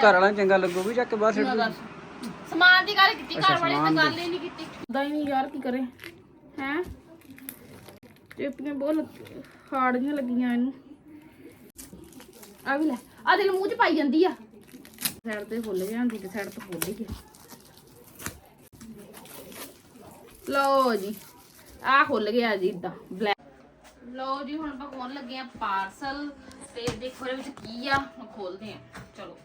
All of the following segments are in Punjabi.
ਘਰ ਵਾਲਾ ਚੰਗਾ ਲੱਗੂਗੀ ਚੱਕ ਕੇ ਬਾਹਰ ਛੱਡ ਦੂੰ। ਸਮਾਨ ਦੀ ਗੱਲ ਕੀਤੀ ਘਰ ਵਾਲੇ ਦੀ। ਗੱਲ ਹੀ ਨਹੀਂ ਕੀਤੀ। ਉਦਾਂ ਹੀ ਨਹੀਂ ਯਾਰ ਕੀ ਕਰੇ? ਹੈ? ਟੇਪੀਆਂ ਬਹੁਤ ਹਾਰਡੀਆਂ ਲੱਗੀਆਂ ਇਹਨੂੰ। ਆ ਵੀ ਲੈ। ਆ ਦੇ ਮੂੰਹ ਚ ਪਾਈ ਜਾਂਦੀ ਆ। ਸਾਈਡ ਤੇ ਫੁੱਲ ਜਾਂਦੀ ਤੇ ਸਾਈਡ ਤੋਂ ਫੁੱਲ ਹੀ ਲਓ ਜੀ ਆ ਖੁੱਲ ਗਿਆ ਜੀ ਇਦਾਂ ਬਲੈਕ ਲਓ ਜੀ ਹੁਣ ਆਪਾਂ ਖੋਲਣ ਲੱਗੇ ਆ ਪਾਰਸਲ ਤੇ ਦੇਖੋ ਇਹਦੇ ਵਿੱਚ ਕੀ ਆ ਖੋਲਦੇ ਆ ਚਲੋ।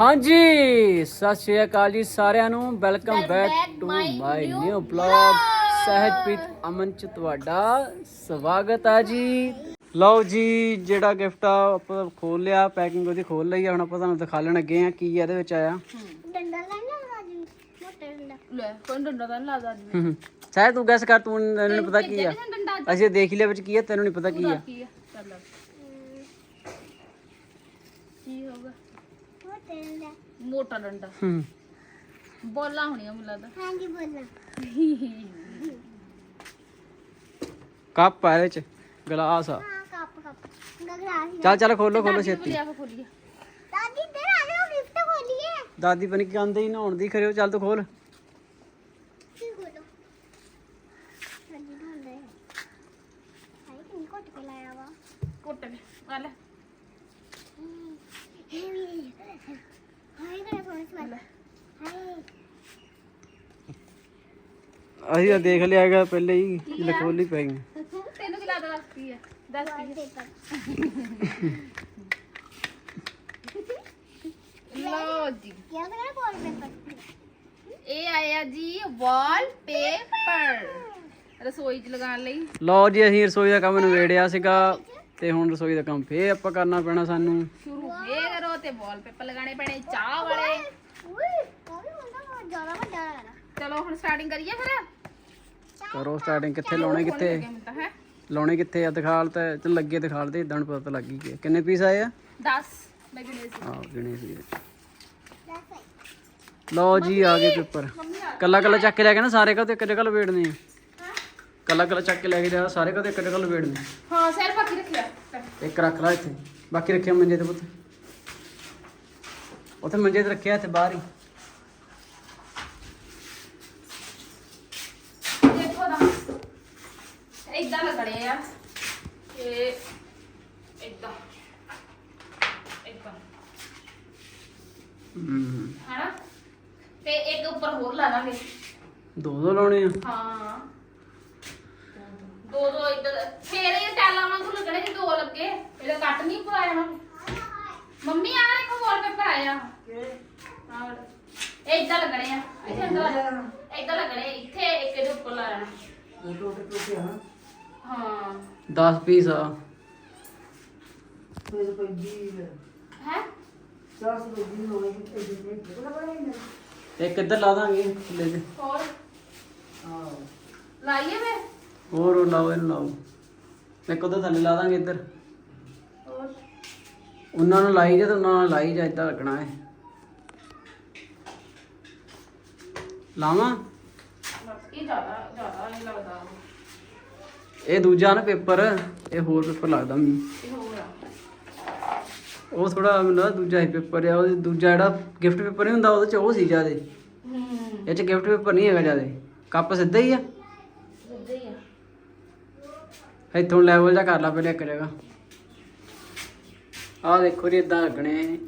ਹਾਂਜੀ ਸਤਿ ਸ਼੍ਰੀ ਅਕਾਲ ਜੀ ਸਾਰਿਆਂ ਨੂੰ। Welcome back to my new blog Sehajpreet Aman ਚ ਤੁਹਾਡਾ ਸਵਾਗਤ ਹੈ ਜੀ। ਲਓ ਜੀ ਜਿਹੜਾ ਗਿਫਟ ਆ ਆਪਾਂ ਖੋਲ ਲਿਆ ਪੈਕਿੰਗ ਉਹਦੀ ਖੋਲ ਲਈ ਆ। ਹੁਣ ਆਪਾਂ ਤੁਹਾਨੂੰ ਦਿਖਾ ਲੈਣ ਲੱਗੇ ਆ ਕੀ ਇਹਦੇ ਵਿੱਚ ਆਇਆ। ਡੰਡਾ ਲੈਣਾ ਰਾਜੂ ਮੋਟਾ ਡੰਡਾ। ਲੈ ਕੋਈ ਡੰਡਾ ਤਾਂ ਨੀ ਲੱਗਦਾ ਸਹਿਜ ਤੂੰ ਗੈਸ ਕਰ ਤੂੰ ਤੈਨੂੰ ਨਹੀਂ ਪਤਾ ਕੀ ਆ। ਅਸੀਂ ਦੇਖ ਲਿਆ ਵਿੱਚ ਕੀ ਆ ਤੈਨੂੰ ਨਹੀਂ ਪਤਾ ਕੀ ਆ ਕੀ ਆ ਚੱਲ ਲੈ। ਕੀ ਹੋਗਾ ਮੋਟਾ ਡੰਡਾ ਮੋਟਾ ਡੰਡਾ। ਹੂੰ। ਬੋਲਾਂ ਹੋਣੀਆਂ ਮੈਨੂੰ ਲੱਗਦਾ। ਹਾਂਜੀ ਬੋਲਣਾ ਕੱਪ ਆ ਇਹਦੇ ਚ ਗਲਾਸ ਆ। ਹਾਂ ਕੱਪ ਕੱਪ। ਗਗਰਾ ਚੱਲ ਚੱਲ ਖੋਲੋ ਖੋਲੋ ਛੇਤੀ। ਖੋਲੀਏ। ਦਾਦੀ ਤੇ ਆ ਜਾਓ ਗਿਫਟ ਖੋਲੀਏ। ਦਾਦੀ ਬਣ ਕੇ ਆਂਦੇ ਹੀ ਨਹਾਉਣ ਦੀ ਖਰਿਓ ਚੱਲ ਤੂੰ ਖੋਲ। ਕੀ ਖੋਲੋ? ਹਾਂਜੀ ਢਾਂਦਾ ਕੇ ਲਾਇਆ ਵਾ। ਕੁੱਟ ਕੇ ਆ ਲੈ। ਅਸੀਂ ਤਾਂ ਦੇਖ ਲਿਆ ਹੈਗਾ ਪਹਿਲੇ ਹੀ ਜਦੋਂ ਖੋਲੀ ਪੈ ਗਈ ਤੈਨੂੰ ਕੀ ਲੱਗਦਾ ਦੱਸ ਕੀ ਆ? ਦੱਸ ਕੀ ਪੇਪਰ ਆ। ਲਓ ਜੀ। ਇਹ ਆਇਆ ਜੀ ਵਾਲ ਪੇਪਰ ਰਸੋਈ 'ਚ ਲਗਾਉਣ ਲਈ। ਲਓ ਜੀ ਅਸੀਂ ਰਸੋਈ ਦਾ ਕੰਮ ਨਵੇੜਿਆ ਸੀਗਾ ਤੇ ਹੁਣ ਰਸੋਈ ਦਾ ਕੰਮ ਫੇਰ ਆਪਾਂ ਕਰਨਾ ਪੈਣਾ ਸਾਨੂੰ। ਸ਼ੁਰੂ ਫੇਰ ਕਰੋ ਤੇ ਵਾਲ ਪੇਪਰ ਲਗਾਣੇ ਪੈਣੇ ਚਾਹ ਵਾਲੇ। ਜ਼ਿਆਦਾ ਵੱਡਾ ਹੈ ਚਲੋ ਹੁਣ ਸਟਾਰਟਿੰਗ ਕਰੀਏ ਫਿਰ। ਕਰੋ ਸਟਾਰਟਿੰਗ ਕਿੱਥੇ ਲਾਉਣੇ ਕਿੱਥੇ? ਹੈ? ਲਾਉਣੇ ਕਿੱਥੇ ਆ? ਦਿਖਾਲ ਤੇ ਚੱਲ ਲੱਗੇ ਦਿਖਾਲ ਤੇ ਇਦਾਂ ਪਤਾ ਲੱਗ ਗਿਆ। ਕਿੰਨੇ ਪੀਸ ਆਏ ਆ? 10 ਮੈਂ ਗਿਣੇ ਸੀ? ਗਿਣੇ ਲਓ ਜੀ ਆ ਗਏ ਪੇਪਰ। ਕੱਲਾ ਕੱਲਾ ਚੱਕ ਕੇ ਲੈ ਕੇ ਨਾ ਸਾਰੇ ਕਾ ਤੇ ਇੱਕ ਜਗ੍ਹਾ ਲਵੇੜਨੇ ਆ? ਕੱਲਾ ਕੱਲਾ ਚੱਕ ਕੇ ਲੈ ਕੇ ਜਾ ਸਾਰੇ ਕਾ ਤੇ ਇੱਕ ਜਗ੍ਹਾ ਲਵੇੜਨੇ ਹਾਂ ਸੈਰ ਬਾਕੀ ਰੱਖਿਆ ਇੱਕ ਰੱਖ ਲੈ ਇੱਥੇ। ਬਾਕੀ ਰੱਖਿਆ ਮੰਜੇ ਤੇ ਪੁੱਤ। ਉੱਥੇ ਮੰਜੇ ਤੇ ਰੱਖਿਆ ਇੱਥੇ ਬਾਹਰ ਹੀ। ਦੇਖੋ ਦਾ ਇਦਾਂ ਲੱਗਣੇ ਆ ਇਹ ਇਦਾਂ ਇਦਾਂ ਹੂੰ। ਹਨਾ? ਤੇ ਇੱਕ ਉੱਪਰ ਹੋਰ ਲਾ ਦਾਂਗੇ ਦੋ ਦੋ ਲਾਉਣੇ ਆ। ਹਾਂ। ਦੋ ਦੋ ਇਦਾਂ ਫੇਰ ਇਹ ਟੈਲਾਂ ਵਾਂਗੂ ਲੱਗਣੇ ਜੇ ਦੋ ਲੱਗੇ। ਇਹਦਾ ਕੱਟ ਨਹੀਂ ਪਾਇਆ ਨਾ ਮੰਮੀ ਆ ਦੇਖੋ ਵਾਲਪੇਪਰ ਆਇਆ। ਇਹ ਇਦਾਂ ਲੱਗਣੇ ਆ। ਇੱਥੇ ਅੰਦਰ ਇਦਾਂ ਲੱਗਣੇ। ਇੱਥੇ ਇੱਕ ਇਹਦੇ ਉੱਪਰ ਲਾ ਲੈਣਾ। ਹਾਂ। 10 ਪੀਸ ਆ। ਹੈ? ਇੱਕ ਇੱਧਰ ਲਾ ਦਾਂਗੇ ਲੈ ਦੇ। ਹੋਰ? ਲਾਈਏ ਵੇ ਹੋਰ ਉਹ ਲਾਓ ਇਹਨੂੰ ਲਾਓ। ਇੱਕ ਉਹਦੇ ਥੱਲੇ ਲਾ ਦਾਂਗੇ ਇੱਧਰ। ਹੋਰ? ਉਹਨਾਂ ਨੂੰ ਲਾਈ ਜਾ ਤੇ ਉਹਨਾਂ ਨੂੰ ਲਾਈ ਜਾ ਇਦਾਂ ਲੱਗਣਾ ਹੈ ਲਾਵਾਂ? ਬਾਕੀ ਜ਼ਿਆਦਾ ਜ਼ਿਆਦਾ ਨਹੀਂ ਲੱਗਦਾ ਇਹ ਦੂਜਾ ਨਾ ਪੇਪਰ ਇਹ ਹੋਰ ਪੇਪਰ ਲੱਗਦਾ ਮੈਨੂੰ। ਇਹ ਹੋਰ ਆ ਉਹ ਥੋੜਾ ਮੈਨੂੰ ਲੱਗਦਾ ਦੂਜਾ ਹੀ ਪੇਪਰ ਆ ਉਹ ਦੂਜਾ ਜਿਹੜਾ ਗਿਫਟ ਪੇਪਰ ਨਹੀਂ ਹੁੰਦਾ ਉਹਦੇ ਚ ਉਹ ਸੀ ਜਿਆਦੇ। ਹੂੰ। ਇਹ ਚ ਗਿਫਟ ਪੇਪਰ ਨਹੀਂ ਹੈਗਾ ਜਿਆਦੇ। ਕੱਪ ਸਿੱਧਾ ਹੀ ਆ। ਸਿੱਧਾ ਹੀ ਆ। ਇੱਥੋਂ ਲੈਵਲ ਜਾ ਕਰ ਲਾ ਪਹਿਲੇ ਇੱਕ ਜਗ੍ਹਾ। ਆਹ ਦੇਖੋ ਜੀ ਇਦਾਂ ਲੱਗਣੇ। ਇਹ।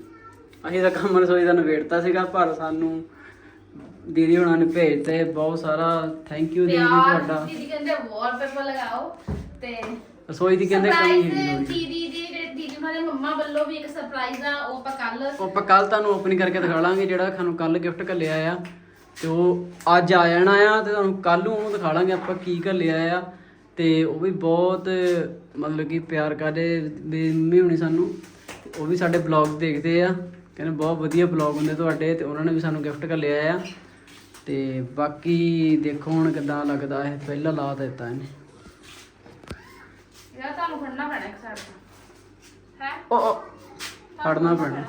ਅਸੀਂ ਤਾਂ ਕੰਮ ਰਸੋਈ ਦਾ ਨਵੇੜਤਾ ਸੀਗਾ ਪਰ ਸਾਨੂੰ ਦੀਦੀ ਹੁਣਾਂ ਨੇ ਭੇਜਤੇ ਬਹੁਤ ਸਾਰਾ। ਥੈਂਕ ਯੂ ਦੀਦੀ ਤੁਹਾਡਾ। ਦੀਦੀ ਕਹਿੰਦੇ ਵਾਲਪੇਪਰ ਲਗਾਓ ਤੇ ਰਸੋਈ ਦੀ ਕਹਿੰਦੇ ਕਮੀ ਹੈਗੀ ਥੋੜ੍ਹੀ। ਦੀਦੀ ਦੀ ਦੀਦੀ ਉਹਨਾਂ ਦੇ ਮੰਮਾ ਵੱਲੋਂ ਵੀ ਇੱਕ ਸਰਪ੍ਰਾਈਜ਼ ਆ ਉਹ ਆਪਾਂ ਕੱਲ ਉਹ ਆਪਾਂ ਕੱਲ ਤੁਹਾਨੂੰ ਓਪਨ ਕਰਕੇ ਦਿਖਾ ਲਾਂਗੇ ਜਿਹੜਾ ਸਾਨੂੰ ਕੱਲ ਗਿਫਟ ਘੱਲਿਆ ਆ। ਤੇ ਉਹ ਅੱਜ ਆ ਜਾਣਾ ਆ ਤੇ ਤੁਹਾਨੂੰ ਕੱਲ ਨੂੰ ਉਹਨੂੰ ਦਿਖਾ ਲਾਂਗੇ ਆਪਾਂ ਕੀ ਘੱਲਿਆ ਆ। ਤੇ ਉਹ ਵੀ ਬਹੁਤ ਮਤਲਬ ਕਿ ਪਿਆਰ ਕਰਦੇ ਮੰਮੀ ਹੁਣੀ ਸਾਨੂੰ। ਉਹ ਵੀ ਸਾਡੇ ਬਲੌਗ ਦੇਖਦੇ ਆ। ਕਹਿੰਦੇ ਬਹੁਤ ਵਧੀਆ ਬਲੌਗ ਹੁੰਦੇ ਤੁਹਾਡੇ ਤੇ ਉਹਨਾਂ ਨੇ ਵੀ ਸਾਨੂੰ ਗਿਫਟ ਘੱਲਿਆ ਆ। ਤੇ ਬਾਕੀ ਦੇਖੋ ਹੁਣ ਕਿਦਾਂ ਲੱਗਦਾ ਇਹ ਪਹਿਲਾਂ ਲਾ ਦਿੱਤਾ ਇਹਨੇ। ਯਾਰ ਤੁਹਾਨੂੰ ਫੜਨਾ ਪੈਣਾ ਇੱਕ ਸਾਈਡ ਤੋਂ। ਹੈ? ਉਹ ਫੜਨਾ ਪੈਣਾ।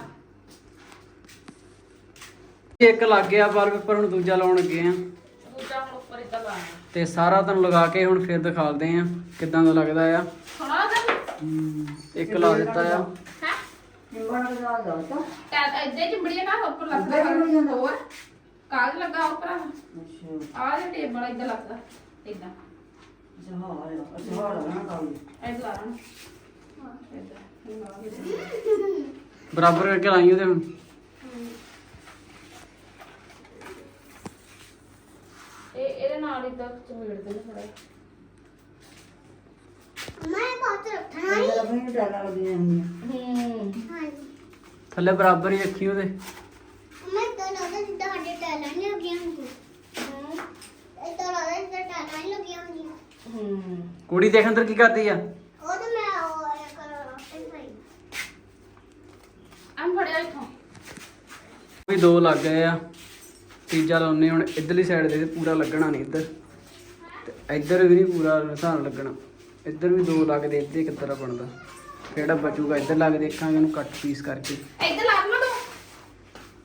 ਇੱਕ ਲੱਗ ਗਿਆ ਵਾਲ ਪੇਪਰ ਹੁਣ ਦੂਜਾ ਲਾਉਣ ਲੱਗੇ ਆ। ਦੂਜਾ ਹੁਣ ਉੱਪਰ ਇਦਾਂ ਲਾਣਾ। ਤੇ ਸਾਰਾ ਤੁਹਾਨੂੰ ਲਗਾ ਕੇ ਹੁਣ ਫਿਰ ਦਿਖਾਲਦੇ ਆ ਕਿਦਾਂ ਦਾ ਲੱਗਦਾ ਆ। ਇੱਕ ਲਾ ਦਿੱਤਾ ਆ। ਹੈ ਨਿੰਬਣ ਦਾ ਦਾ ਤਾਂ ਟੈ ਇੱਦੇ ਚਿੰਬੜੀਆਂ ਨਾ ਉੱਪਰ ਉੱਪਰ ਚਿੰਬੜ ਲੱਗਦਾ ਜਾਂਦਾ। ਹੋਰ? ਕਾਗਜ਼ ਲੱਗਾ ਉੱਪਰ? ਅੱਛਾ। ਆਹ ਜਿਹੜਾ ਟੇਬਲ ਇੱਧਰ ਲੱਗਦਾ ਇਦਾਂ। ਹਾਂ ਅੱਛਾ ਹਾਂ ਨਾ ਕਾਲੀ ਇੱਧਰ ਲਾ ਰਾਂ ਇੱਧਰ ਬਰਾਬਰ ਕਰਕੇ ਲਾਈ ਉਹਦੇ ਹੁਣ। ਇਹ ਇਹਦੇ ਨਾਲ ਇਦਾਂ ਚਮੇੜ ਦੇ ਥੋੜਾ ਮੈਂ ਬਹੁਤ ਰੱਖਣਾ ਇਹ ਤਾਂ ਆਪਣੀ ਡਾਲਾ ਲੱਗਦੀਆਂ ਹੁੰਦੀਆਂ ਹੂੰ। ਹਾਂਜੀ ਥੱਲੇ ਬਰਾਬਰ ਹੀ ਰੱਖੀ ਉਹਦੇ। ਮੈਂ ਤਾਂ ਲੱਗਦਾ ਜਿੱਦਾਂ ਸਾਡੇ ਟੈਲਾਂ ਨਹੀਂ ਲੱਗੀਆਂ ਹੁੰਦੀਆਂ। ਇਹ ਤਾਂ ਲੱਗਦਾ ਜਿੱਦਾਂ ਟੈਲਾਂ ਨਹੀਂ ਲੱਗੀਆਂ ਹੁੰਦੀਆਂ। ਹੂੰ। ਕੁੜੀ ਦੇਖ ਅੰਦਰ ਕੀ ਕਰਦੀ ਆ? ਉਹ ਤਾਂ ਮੈਂ ਉਹ ਇਹ ਕਰ ਇਹ ਭਾਈ ਆਂ ਫੜਿਆ ਇੱਥੋਂ। ਵੀ ਦੋ ਲੱਗ ਗਏ ਆ। ਤੀਜਾ ਲਾਉਨੇ ਹੁਣ ਇਧਰਲੀ ਸਾਈਡ ਦੇ ਪੂਰਾ ਲੱਗਣਾ ਨਹੀਂ ਇੱਧਰ। ਤੇ ਇੱਧਰ ਵੀ ਨਹੀਂ ਪੂਰਾ ਹਿਸਾਬ ਲੱਗਣਾ। ਇੱਧਰ ਵੀ ਦੋ ਲੱਗਦੇ ਇੱਧੇ ਤਰ੍ਹਾਂ ਬਣਦਾ। ਕਿਹੜਾ ਬਚੂਗਾ ਇੱਧਰ ਲੱਗ ਦੇਖਾਂਗੇ ਇਹਨੂੰ ਕੱਟ ਪੀਸ ਕਰਕੇ। ਇੱਧਰ ਲਾ ਦਮਾ ਤੂੰ।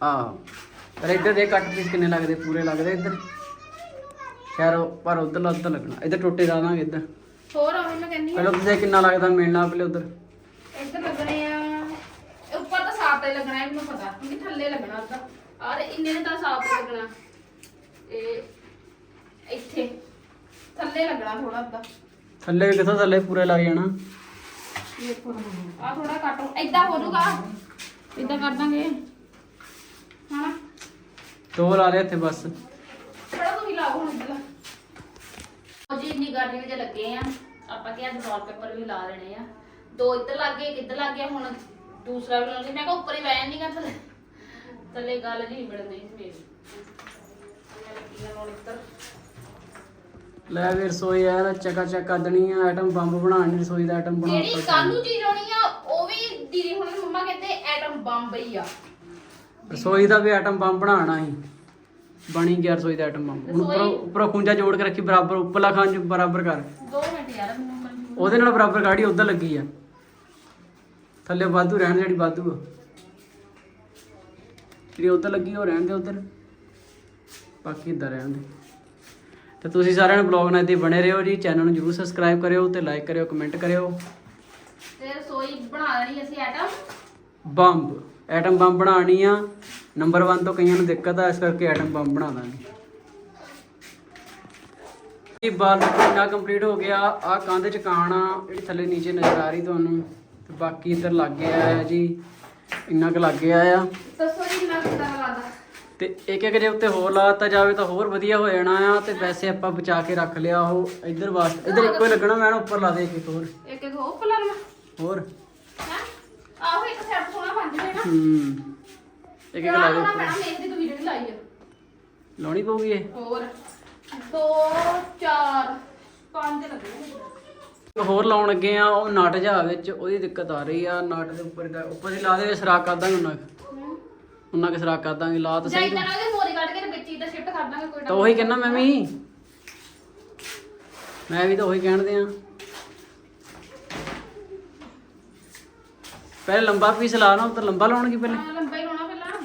ਆਹ ਪਰ ਇੱਧਰ ਦੇ ਕੱਟ ਪੀਸ ਕਿੰਨੇ ਲੱਗਦੇ ਪੂਰੇ ਲੱਗਦੇ ਇੱਧਰ। ਖੈਰ ਉਹ- ਪਰ ਉਧਰ ਲੱਗ ਲੱਗਣਾ। ਇੱਧਰ ਟੋਟੇ ਲਾ ਦਾਂਗੇ ਇੱਧਰ। ਹੋਰ ਉਹ ਮੈਂ ਕਹਿੰਦੀ ਪਹਿਲਾਂ ਉੱਧਰ ਕਿੰਨਾ ਲੱਗਦਾ ਮਿਲਣਾ ਪਹਿਲੇ ਉੱਧਰ? ਇੱਧਰ ਲੱਗਣੇ ਆ। ਉੱਪਰ ਤਾਂ ਸਾਫ਼ ਤੇ ਲੱਗਣਾ ਹੈ ਮੈਨੂੰ ਪਤਾ। ਕਿਉਂਕਿ ਥੱਲੇ ਲੱਗਣਾ ਉੱਧਰ। ਔਰ ਇੰਨੇ ਨੇ ਤਾਂ ਸਾਫ਼ ਤੇ ਲੱਗਣਾ। ਇਹ ਇੱਥੇ। ਥੱਲੇ ਲੱਗਣਾ ਥੋੜਾ ਅੱਧਾ। ਥੱਲੇ ਵੀ ਕਿੱਥੋਂ ਥੱਲੇ ਪੂਰੇ ਲੱਗ ਜਾਣਾ? ਆ ਥੋੜਾ ਕੱਟ ਏਦਾਂ ਹੋ ਜਾਊਗਾ ਏਦਾਂ ਕਰ ਦਾਂਗੇ। ਹਾਂ ਦੋ ਲਾ ਲਿਆ ਇੱਥੇ ਬਸ। ਥੋੜਾ ਤੂੰ ਵੀ ਲਾਓ ਹੁਣ ਇੱਧਰ। ਉਹ ਜੀ ਇੰਨੀ ਗਰਮੀ ਵਿੱਚ ਲੱਗੇ ਆ। ਆਪਾਂ ਕਿ ਅੱਜ ਵਾਲਪੇਪਰ ਵੀ ਲਾ ਦੇਣੇ ਆ। ਦੋ ਇੱਧਰ ਲੱਗੇ ਇੱਕ ਇੱਧਰ ਲੱਗੇ ਹੁਣ ਦੂਸਰਾ ਵੀ ਲਾਉਣੀ ਮੈਂ ਕਿਹਾ ਉੱਪਰ ਹੀ ਨਹੀਂ ਕਰ ਥੱਲੇ। ਥੱਲੇ ਗੱਲ ਜੀ ਨਹੀਂ ਮੇਰੀ। ਲੱਗੀ ਇੱਧਰ ਲੈ ਵੀ ਰਸੋਈ ਆ ਇਹਦਾ ਚਕਾ ਚਕ ਕਰਦਣੀ ਆ ਆਈਟਮ ਬੰਬ ਬਣਾਉਣੀ ਰਸੋਈ ਦਾ ਆਈਟਮ ਬਣਾ ਜਿਹੜੀ ਕਾਲੂ ਚੀਜ਼ ਹੋਣੀ ਆ ਉਹ ਵੀ ਦੀਦੀ ਹੁਣ ਮੰਮਾ ਕਹਿੰਦੇ ਐਟਮ ਬੰਬ ਹੀ ਆ। ਰਸੋਈ ਦਾ ਵੀ ਆਈਟਮ ਬੰਬ ਬਣਾਉਣਾ ਸੀ। ਬਣੀ ਗਿਆ ਰਸੋਈ ਦਾ ਆਈਟਮ ਬੰਬ। ਹੁਣ ਉੱਪਰੋਂ ਉੱਪਰੋਂ ਖੁੰਝਾ ਜੋੜ ਕੇ ਰੱਖੀ ਬਰਾਬਰ ਉੱਪਰਲਾ ਖਾਂਜ ਬਰਾਬਰ ਕਰ। ਦੋ ਮਿੰਟ ਯਾਰ ਮੈਨੂੰ ਮਨਜ਼ੂਰ ਉਹਦੇ ਨਾਲ ਬਰਾਬਰ ਗਾੜੀ ਉਧਰ ਲੱਗੀ ਆ। ਥੱਲੇ ਵਾਧੂ ਰਹਿਣ ਜਿਹੜੀ ਵਾਧੂ ਆ। ਜਿਹੜੀ ਉਧਰ ਲੱਗੀ ਉਹ ਰਹਿਣ ਦੇ ਉਧਰ। ਬਾਕੀ ਇੱਧਰ ਰਹਿਣ ਦੇ। ਤੇ ਤੁਸੀਂ ਸਾਰਿਆਂ ਨੂੰ ਬਲੌਗ ਨਾਲ ਇੱਥੇ ਬਣੇ ਰਹੋ ਜੀ। ਚੈਨਲ ਨੂੰ ਜਰੂਰ ਸਬਸਕ੍ਰਾਈਬ ਕਰਿਓ ਤੇ ਲਾਈਕ ਕਰਿਓ ਕਮੈਂਟ ਕਰਿਓ। ਤੇ ਰਸੋਈ ਬਣਾ ਦੇਣੀ ਅਸੀਂ ਐਟਮ ਬੰਬ। ਐਟਮ ਬੰਬ ਬਣਾਉਣੀ ਆ। ਨੰਬਰ 1 ਤੋਂ ਕਈਆਂ ਨੂੰ ਦਿੱਕਤ ਆ ਇਸ ਕਰਕੇ ਐਟਮ ਬੰਬ ਬਣਾ ਦਾਂਗੇ। ਇਹ ਬਾਲ ਕਿੰਨਾ ਕੰਪਲੀਟ ਹੋ ਗਿਆ। ਆ ਕੰਧ ਚ ਕਾਣ ਜਿਹੜੀ ਥੱਲੇ ਨੀਚੇ ਨਜ਼ਰ ਆ ਰਹੀ ਤੁਹਾਨੂੰ। ਤੇ ਬਾਕੀ ਇੱਧਰ ਲੱਗ ਗਿਆ ਹੈ ਜੀ। ਇੰਨਾ ਕੁ ਲੱਗ ਗਿਆ ਆ। ਦੱਸੋ ਜੀ ਕਿੰਨਾ ਕਿੰਨਾ ਲੱਗਦਾ ਤੇ ਇੱਕ ਇੱਕ ਜੇ ਉੱਤੇ ਹੋਰ ਲਾਤਾ ਜਾਵੇ ਤਾਂ ਹੋਰ ਵਧੀਆ ਹੋ ਜਾਣਾ ਆ ਤੇ ਵੈਸੇ ਆਪਾਂ ਬਚਾ ਕੇ ਰੱਖ ਲਿਆ ਉਹ ਇੱਧਰ ਵਾਸਤੇ ਇੱਧਰ ਇੱਕੋ ਹੀ ਲੱਗਣਾ ਮੈਂ ਨਾ ਉੱਪਰ ਲਾ ਦੇ ਇੱਕ ਇੱਕ ਹੋਰ। ਇੱਕ ਇੱਕ ਉਹ ਪਲਰ ਹੈ ਹੋਰ। ਆਹੋ ਇੱਕ ਸੈਟ ਸੋਹਣਾ ਬਣ ਨਾ। ਹੂੰ। ਇੱਕ ਇੱਕ ਲਾ ਦੇ। ਪੈਣਾ ਮੇਰੀ ਤੂੰ ਵੀਡੀਓ ਨਹੀਂ ਲਾਈ ਆ। ਲਾਉਣੀ ਪਊਗੀ ਇਹ? ਹੋਰ। 2 4 5 ਲੱਗਣੇ ਇੱਕ ਹੋਰ ਲਾਉਣ ਲੱਗੇ ਆ ਉਹ ਨਟ ਜਾ ਵਿੱਚ ਉਹਦੀ ਦਿੱਕਤ ਆ ਰਹੀ ਆ ਨਟ ਦੇ ਉੱਪਰ ਦਾ ਉੱਪਰ ਦੀ ਲਾ ਦੇ ਸਰਾਕ ਕਰ ਦਾਂਗੇ ਉਹਨਾਂ। ਉਹਨਾਂ ਕੇ ਸਰਾਕ ਕਰ ਦਾਂਗੇ ਲਾ ਤਾਂ ਜਾਂ ਸਹੀ ਤੂੰ। ਮੋਰੀ ਕੱਢ ਕੇ ਤੇ ਵਿੱਚ ਹੀ ਤਾਂ ਸ਼ਿਫਟ ਕਰ ਦਾਂਗੇ ਕੋਈ ਤਾਂ ਉਹੀ ਕਹਿਣਾ ਮੈਂ ਵੀ। ਮੈਂ ਵੀ ਤਾਂ ਉਹੀ ਕਹਿਣਦੇ ਆ ਪਹਿਲੇ ਲੰਬਾ ਪੀਸ ਲਾ ਨਾ ਉਹ ਤਾਂ ਲੰਬਾ ਲਾਉਣਗੇ ਪਹਿਲੇ। ਹਾਂ ਲੰਬਾ ਹੀ ਲਾਉਣਾ ਪਹਿਲਾਂ।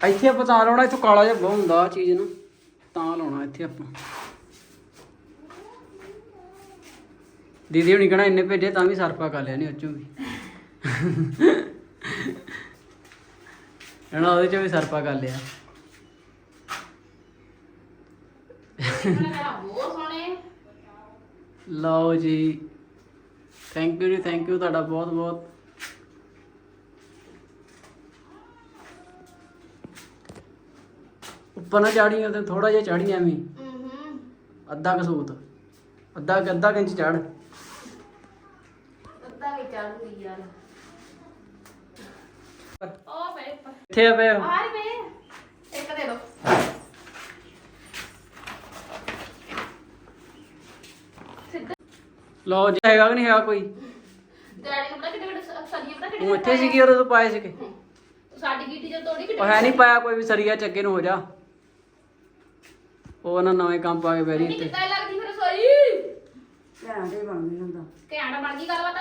ਇੱਥੇ ਆਪਾਂ ਤਾਂ ਲਾਉਣਾ ਇੱਥੋਂ ਕਾਲਾ ਜਿਹਾ ਬਹੁਤ ਹੁੰਦਾ ਆ ਚੀਜ਼ ਨਾ। ਤਾਂ ਲਾਉਣਾ ਇੱਥੇ ਆਪਾਂ। ਦੀਦੀ ਹੁਣੀ ਕਹਣਾ ਇੰਨੇ ਭੇਜੇ ਤਾਂ ਵੀ ਸਰਪਾ ਕਰ ਲਿਆ ਨਹੀਂ ਉੱਚੋਂ ਵੀ। ਇਹਨਾਂ ਉਹਦੇ ਚੋਂ ਵੀ ਸਰਪਾ ਕਰ ਲਿਆ। ਬਹੁਤ ਸੋਹਣੇ ਲਓ ਜੀ। ਥੈਂਕ ਯੂ ਜੀ ਥੈਂਕ ਯੂ ਤੁਹਾਡਾ ਬਹੁਤ ਬਹੁਤ। ਉੱਪਰ ਨਾ ਚਾੜੀਆਂ ਤੇ ਥੋੜਾ ਜਿਹਾ ਚਾੜੀਆਂ ਐਵੇਂ। ਹੂੰ ਅੱਧਾ ਕਸੂਤ ਅੱਧਾ ਅੱਧਾ ਕੁ ਇੰਚ ਚੜ। ਅੱਧਾ ਵੀ ਚੜ ਗਈ ਯਾਰ। ਉਹ ਪਏ ਉੱਪਰ ਇੱਥੇ ਆ ਪਏ ਆ ਰੇ ਪਏ ਇੱਕ ਦੇ ਦੋ। ਸਿੱਧਾ ਲਓ ਜੀ ਹੈਗਾ ਕਿ ਨਹੀਂ ਹੈਗਾ ਕੋਈ? ਡੈਡੀ ਨੂੰ ਪਤਾ ਕਿੱਡੇ ਕਿੱਡੇ ਸ- ਸਰੀਏ ਪਤਾ ਕਿੱਡੇ ਉਹ ਇੱਥੇ ਸੀਗੀ ਉਦੋਂ ਤੋਂ ਪਾਏ ਸੀਗੇ। ਤੂੰ ਸਾਡੀ ਗੀਟੀ ਜੋ ਤੋੜੀ ਕਿੱਡੇ ਉਹ ਹੈ ਨਹੀਂ ਪਾਇਆ ਕੋਈ ਵੀ ਸਰੀਆ ਚੱਗੇ ਨੂੰ ਹੋ ਜਾ। ਉਹ ਨਾ ਨਵੇਂ ਕੰਮ ਪਾ ਕੇ ਬੈਰੀ ਉੱਤੇ ਕਿੱਦਾਂ ਲੱਗਦੀ ਧਿਆਨ ਦੇ ਬਣ ਗਈ ਹੁੰਦਾ। ਘੈਂਟ ਬਣ ਗਈ ਗੱਲਬਾਤ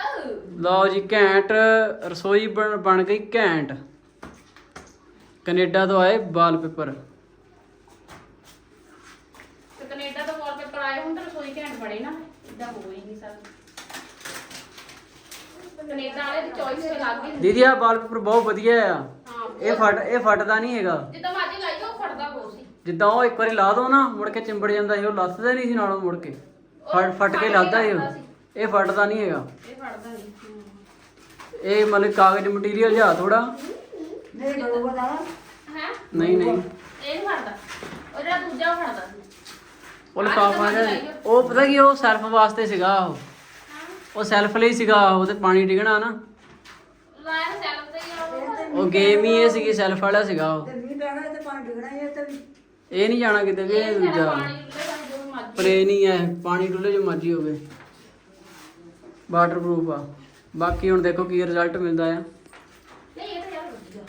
ਲਓ ਜੀ ਘੈਂਟ। ਰਸੋਈ ਬਣ ਬਣ ਗਈ ਘੈਂਟ। ਕੈਨੇਡਾ ਤੋਂ ਆਏ ਵਾਲਪੇਪਰ। ਤੇ ਕੈਨੇਡਾ ਤੋਂ ਵਾਲਪੇਪਰ ਆਏ ਹੁਣ ਤਾਂ ਰਸੋਈ ਘੈਂਟ ਬਣੇ ਨਾ। ਇਦਾਂ ਹੋ ਹੀ ਨਹੀਂ ਸਕਦਾ ਕੈਨੇਡਾ ਵਾਲੇ ਦੀ ਚੋਇਸ ਹੀ ਹੁੰਦੀ। ਦੀਦੀ ਆ ਵਾਲਪੇਪਰ ਬਹੁਤ ਵਧੀਆ ਆ। ਹਾਂ ਇਹ ਫਟ ਇਹ ਫਟਦਾ ਨਹੀਂ ਹੈਗਾ। ਜਿੱਦਾਂ ਮਰਜ਼ੀ ਲਾਈ ਜਾਓ ਫੜਦਾ ਬਹੁਤ ਸੀ। ਜਿੱਦਾਂ ਉਹ ਇੱਕ ਵਾਰੀ ਲਾ ਦੋ ਨਾ ਮੁੜ ਕੇ ਚਿੰਬੜ ਜਾਂਦਾ ਸੀ ਉਹ ਲੱਥਦਾ ਨਹੀਂ ਸੀ ਨਾਲੋਂ ਮੁੜ ਕੇ। ਫਟ ਫਟ ਕੇ ਲੱਥਦਾ ਸੀ। ਉਹ ਇਹ ਫਟਦਾ ਨਹੀਂ ਹੈਗਾ। ਇਹ ਫੜਦਾ ਨਹੀਂ। ਇਹ ਮਤਲਬ ਕਾਗਜ਼ ਮਟੀਰੀਅਲ ਜਿਹਾ ਥੋੜਾ ਨਹੀਂ ਹੈ? ਨਹੀਂ ਨਹੀਂ। ਇਹ ਨੀ ਫੜਦਾ ਉਹ ਜਿਹੜਾ ਦੂਜਾ ਫੜਦਾ ਸੀ। ਉਹ ਲਿਫਾਫਾ ਜਿਹਾ ਉਹ ਪਤਾ ਕੀ ਉਹ ਸੈਲਫ ਵਾਸਤੇ ਸੀਗਾ ਉਹ। ਉਹ ਸੈਲਫ ਲਈ ਸੀਗਾ ਉਹ ਤੇ ਪਾਣੀ ਡਿੱਗਣਾ ਨਾ। ਲਾਇਆ ਸੈਲਫ ਤੇ ਹੀ ਆ ਉਹ ਉਹ ਗੇਮ ਹੀ ਇਹ ਸੀਗੀ ਸੈਲਫ ਵਾਲਾ ਸੀਗਾ ਉਹ। ਤੇ ਮੀਂਹ ਪੈਣਾ ਤੇ ਪਾਣੀ ਡਿੱਗਣਾ ਹੀ ਹੈ ਤੇ ਵੀ। ਇਹ ਨਹੀਂ ਜਾਣਾ ਕਿਤੇ ਵੀ ਇਹ ਇਹ ਦੂਜਾ। ਪਾਣੀ ਦਾ ਜੋ ਮਰਜ਼ੀ ਨਹੀਂ ਹੈ ਪਾਣੀ ਡੁੱਲੇ ਜੋ ਮਰਜ਼ੀ ਹੋਵੇ। ਵਾਟਰਪ੍ਰੂਫ ਆ। ਬਾਕੀ ਹੁਣ ਦੇਖੋ ਕੀ ਰਿਜ਼ਲਟ ਮਿਲਦਾ ਆ। ਨਹੀਂ ਇਹ ਤਾਂ ਯਾਰ ਵਧੀਆ।